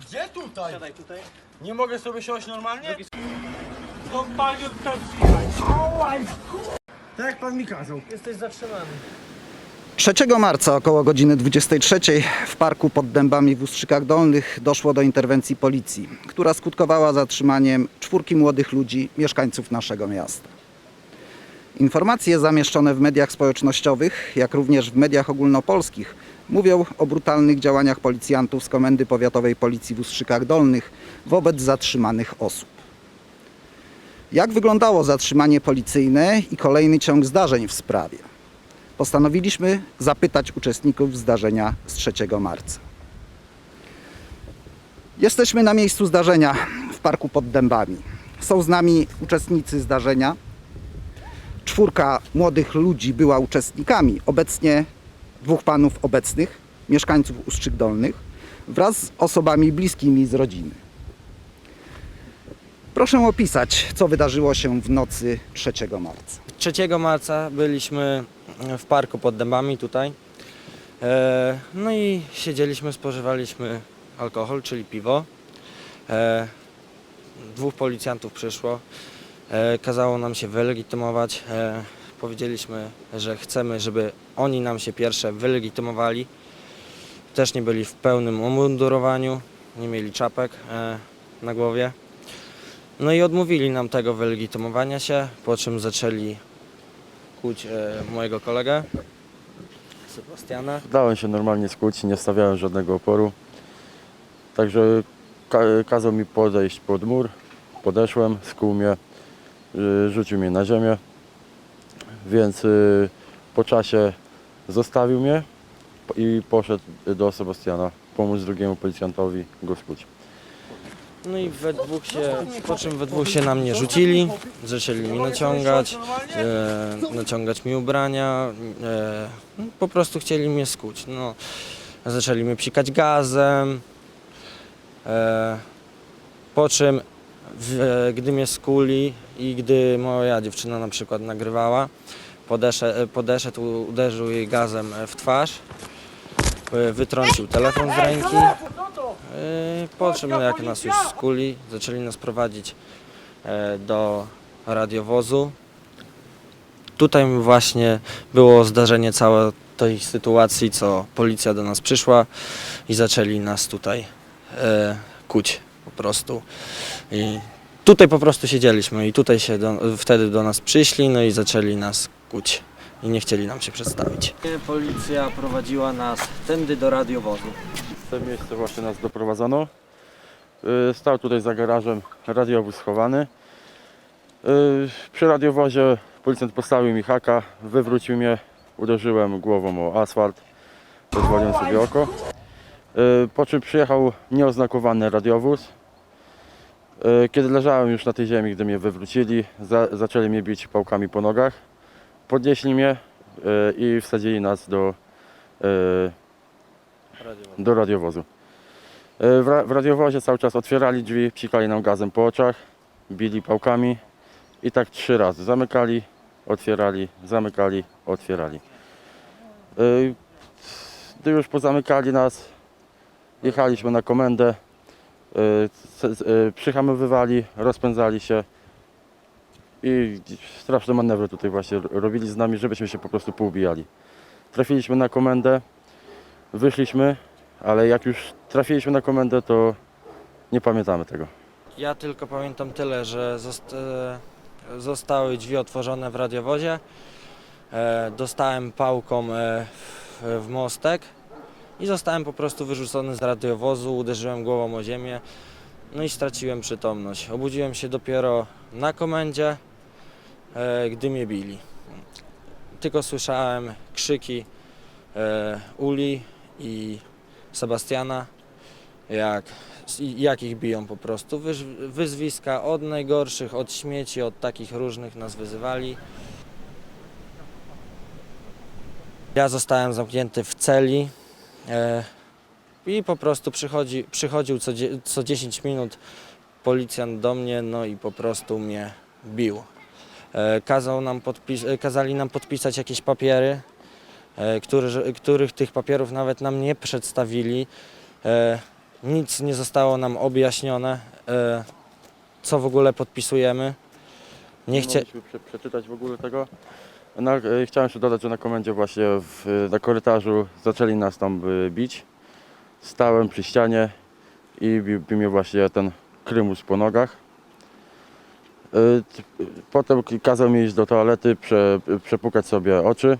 Gdzie tutaj? Siadaj tutaj. Nie mogę sobie siąść normalnie? To panie Tak jak pan mi kazał. Jesteś zatrzymany. 3 marca około godziny 23 w parku pod Dębami w Ustrzykach Dolnych doszło do interwencji policji, która skutkowała zatrzymaniem czwórki młodych ludzi, mieszkańców naszego miasta. Informacje zamieszczone w mediach społecznościowych, jak również w mediach ogólnopolskich, mówią o brutalnych działaniach policjantów z Komendy Powiatowej Policji w Ustrzykach Dolnych wobec zatrzymanych osób. Jak wyglądało zatrzymanie policyjne i kolejny ciąg zdarzeń w sprawie? Postanowiliśmy zapytać uczestników zdarzenia z 3 marca. Jesteśmy na miejscu zdarzenia w parku pod Dębami. Są z nami uczestnicy zdarzenia. Czwórka młodych ludzi była uczestnikami, obecnie dwóch panów obecnych, mieszkańców Ustrzyk Dolnych, wraz z osobami bliskimi z rodziny. Proszę opisać, co wydarzyło się w nocy 3 marca. 3 marca byliśmy w parku pod dębami tutaj. E, No i siedzieliśmy, spożywaliśmy alkohol, czyli piwo. E, Dwóch policjantów przyszło. E, Kazało nam się wylegitymować. Powiedzieliśmy, że chcemy, żeby oni nam się pierwsze wylegitymowali. Też nie byli w pełnym umundurowaniu, nie mieli czapek na głowie. No i odmówili nam tego wylegitymowania się, po czym zaczęli kłuć e, mojego kolegę, Sebastiana. Dałem się normalnie skuć, nie stawiałem żadnego oporu. Także ka kazał mi podejść pod mur. Podeszłem, skuł mnie, y, rzucił mnie na ziemię. Więc y, po czasie zostawił mnie i poszedł do Sebastiana pomóc drugiemu policjantowi go skuć. No i we dwóch się, po czym we dwóch się na mnie rzucili, zaczęli mi naciągać, e, naciągać mi ubrania, e, no, po prostu chcieli mnie skuć. No, zaczęli mnie psikać gazem, e, po czym w, e, gdy mnie skuli i gdy moja dziewczyna na przykład nagrywała, podeszedł, podeszedł uderzył jej gazem w twarz, e, wytrącił telefon z ręki. Po czym jak nas już skuli, zaczęli nas prowadzić e, do radiowozu. Tutaj właśnie było zdarzenie całej tej sytuacji, co policja do nas przyszła i zaczęli nas tutaj e, kuć po prostu. I tutaj po prostu siedzieliśmy i tutaj się do, wtedy do nas przyszli, no i zaczęli nas kuć i nie chcieli nam się przedstawić. Policja prowadziła nas tędy do radiowozu. To miejsce właśnie nas doprowadzono. Y, Stał tutaj za garażem radiowóz schowany. Y, Przy radiowozie policjant postawił mi haka, wywrócił mnie, uderzyłem głową o asfalt, rozwaliłem sobie oko. Y, Po czym przyjechał nieoznakowany radiowóz. Kiedy leżałem już na tej ziemi, gdy mnie wywrócili, za, zaczęli mnie bić pałkami po nogach. Podnieśli mnie i wsadzili nas do, radiowozu. do radiowozu. E, W, ra- w radiowozie cały czas otwierali drzwi, psikali nam gazem po oczach, bili pałkami i tak trzy razy. Zamykali, otwierali, zamykali, otwierali. E, Gdy już pozamykali nas, jechaliśmy na komendę, e, przyhamowywali, rozpędzali się i straszne manewry tutaj właśnie robili z nami, żebyśmy się po prostu poubijali. Trafiliśmy na komendę, wyszliśmy, ale jak już trafiliśmy na komendę, to nie pamiętamy tego. Ja tylko pamiętam tyle, że e, zostały drzwi otworzone w radiowozie. E, dostałem pałką e, w, mostek i zostałem po prostu wyrzucony z radiowozu, uderzyłem głową o ziemię, no i straciłem przytomność. Obudziłem się dopiero na komendzie, gdy mnie bili. Tylko słyszałem krzyki Uli i Sebastiana, jak jak ich biją po prostu. Wyż, wyzwiska od najgorszych, od śmieci, od takich różnych nas wyzywali. Ja zostałem zamknięty w celi. E, I po prostu przychodzi, przychodził co, co 10 minut policjant do mnie, no i po prostu mnie bił. E, Kazał nam e, kazali nam podpisać jakieś papiery, e, którzy, których tych papierów nawet nam nie przedstawili. E, Nic nie zostało nam objaśnione, e, co w ogóle podpisujemy. Nie chcia... mogliśmy prze, przeczytać w ogóle tego. Na, e, chciałem jeszcze dodać, że na komendzie właśnie w, na korytarzu zaczęli nas tam e, bić. Stałem przy ścianie i bił, bił mnie właśnie ten krymus po nogach. E, t- Potem k- kazał mi iść do toalety, prze, przepukać sobie oczy.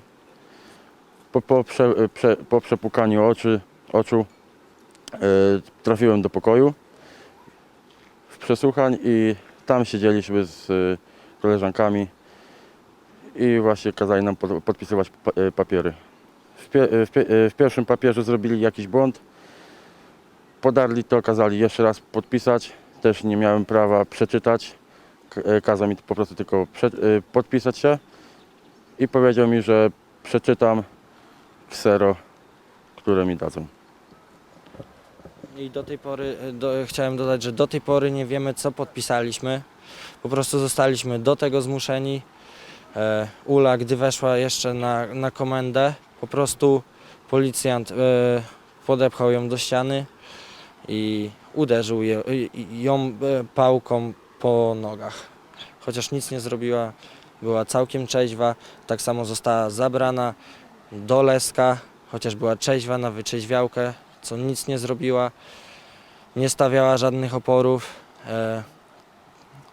Po, po, prze, prze, po przepukaniu oczy, oczu e, trafiłem do pokoju w przesłuchań i tam siedzieliśmy z e, koleżankami i właśnie kazali nam pod- podpisywać e, papiery. W, pie, w, w pierwszym papierze zrobili jakiś błąd, podarli to, kazali jeszcze raz podpisać, też nie miałem prawa przeczytać, kazał mi po prostu tylko podpisać się i powiedział mi, że przeczytam ksero, które mi dadzą. I do tej pory, e, do, chciałem dodać, że do tej pory nie wiemy, co podpisaliśmy. Po prostu zostaliśmy do tego zmuszeni. E, Ula, gdy weszła jeszcze na, na komendę, po prostu policjant e, podepchał ją do ściany i uderzył je, ją e, pałką po nogach. Chociaż nic nie zrobiła, była całkiem trzeźwa. Tak samo została zabrana do leska, chociaż była trzeźwa na wyczeźwiałkę, co nic nie zrobiła. Nie stawiała żadnych oporów. E,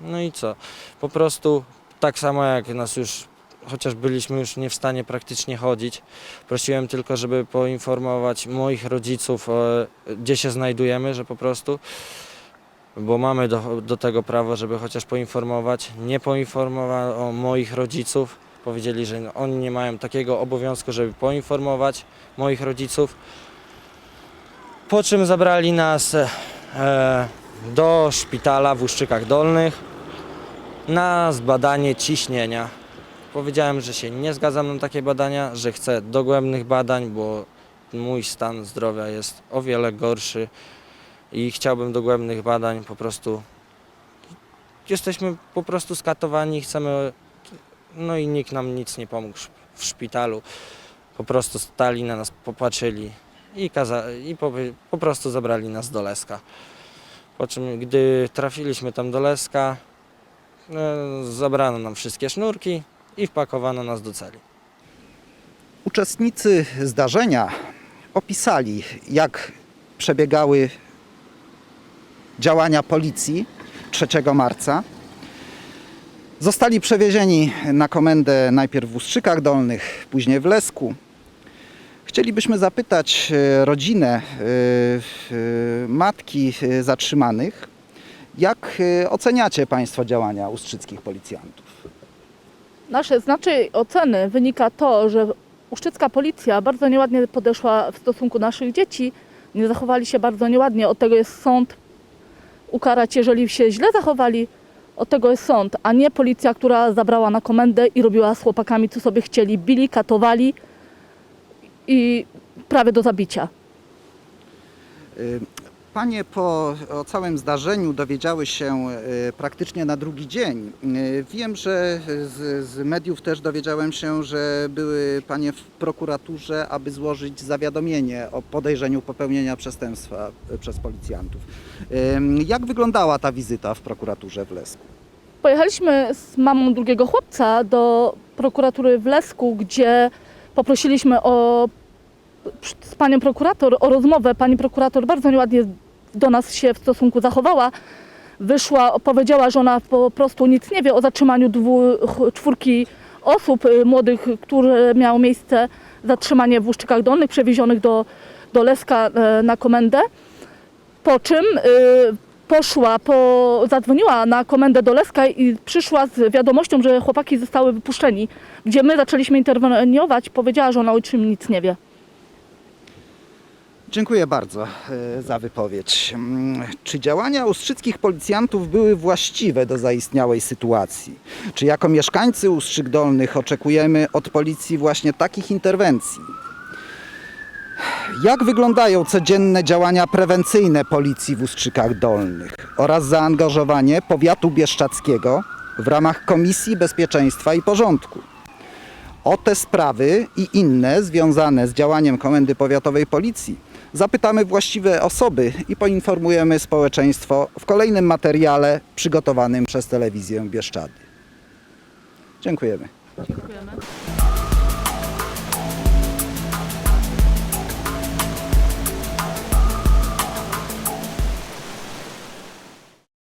no i co? Po prostu tak samo jak nas już, chociaż byliśmy już nie w stanie praktycznie chodzić, prosiłem tylko, żeby poinformować moich rodziców, e, gdzie się znajdujemy, że po prostu, bo mamy do, do tego prawo, żeby chociaż poinformować. Nie poinformowano moich rodziców. Powiedzieli, że oni nie mają takiego obowiązku, żeby poinformować moich rodziców. Po czym zabrali nas e, do szpitala w Uszczykach Dolnych na zbadanie ciśnienia. Powiedziałem, że się nie zgadzam na takie badania, że chcę dogłębnych badań, bo mój stan zdrowia jest o wiele gorszy i chciałbym dogłębnych badań. Po prostu jesteśmy po prostu skatowani, chcemy, no i nikt nam nic nie pomógł w szpitalu. Po prostu stali na nas, popatrzyli i, kaza- i po, po prostu zabrali nas do Leska. Po czym, gdy trafiliśmy tam do Leska, e, zabrano nam wszystkie sznurki i wpakowano nas do celi. Uczestnicy zdarzenia opisali, jak przebiegały działania policji 3 marca. Zostali przewiezieni na komendę najpierw w Ustrzykach Dolnych, później w Lesku. Chcielibyśmy zapytać e, rodzinę e, e, matki zatrzymanych, jak oceniacie Państwo działania ustrzyckich policjantów? Nasze z naszej oceny wynika to, że uszczycka policja bardzo nieładnie podeszła w stosunku naszych dzieci. Nie zachowali się bardzo nieładnie. Od tego jest sąd ukarać, jeżeli się źle zachowali. Od tego jest sąd, a nie policja, która zabrała na komendę i robiła z chłopakami, co sobie chcieli. Bili, katowali i prawie do zabicia. Panie po o całym zdarzeniu dowiedziały się y, praktycznie na drugi dzień. Y, Wiem, że z, z mediów też dowiedziałem się, że były Panie w prokuraturze, aby złożyć zawiadomienie o podejrzeniu popełnienia przestępstwa y, przez policjantów. Jak wyglądała ta wizyta w prokuraturze w Lesku? Pojechaliśmy z mamą drugiego chłopca do prokuratury w Lesku, gdzie poprosiliśmy o, z panią prokurator o rozmowę. Pani prokurator bardzo nieładnie do nas się w stosunku zachowała. Wyszła, powiedziała, że ona po prostu nic nie wie o zatrzymaniu czwórki osób y, młodych, które miało miejsce zatrzymanie w Łuszczykach Dolnych, przewiezionych do, do Leska e, na komendę. Po czym y, poszła, po, zadzwoniła na komendę do Leska i przyszła z wiadomością, że chłopaki zostały wypuszczeni. Gdzie my zaczęliśmy interweniować, powiedziała, że ona o niczym nic nie wie. Dziękuję bardzo y, za wypowiedź. Mm, Czy działania ustrzyckich policjantów były właściwe do zaistniałej sytuacji? Czy jako mieszkańcy Ustrzyk Dolnych oczekujemy od policji właśnie takich interwencji? Jak wyglądają codzienne działania prewencyjne policji w Ustrzykach Dolnych oraz zaangażowanie powiatu bieszczackiego w ramach Komisji Bezpieczeństwa i Porządku? O te sprawy i inne związane z działaniem Komendy Powiatowej Policji zapytamy właściwe osoby i poinformujemy społeczeństwo w kolejnym materiale przygotowanym przez telewizję Bieszczady. Dziękujemy. Dziękujemy.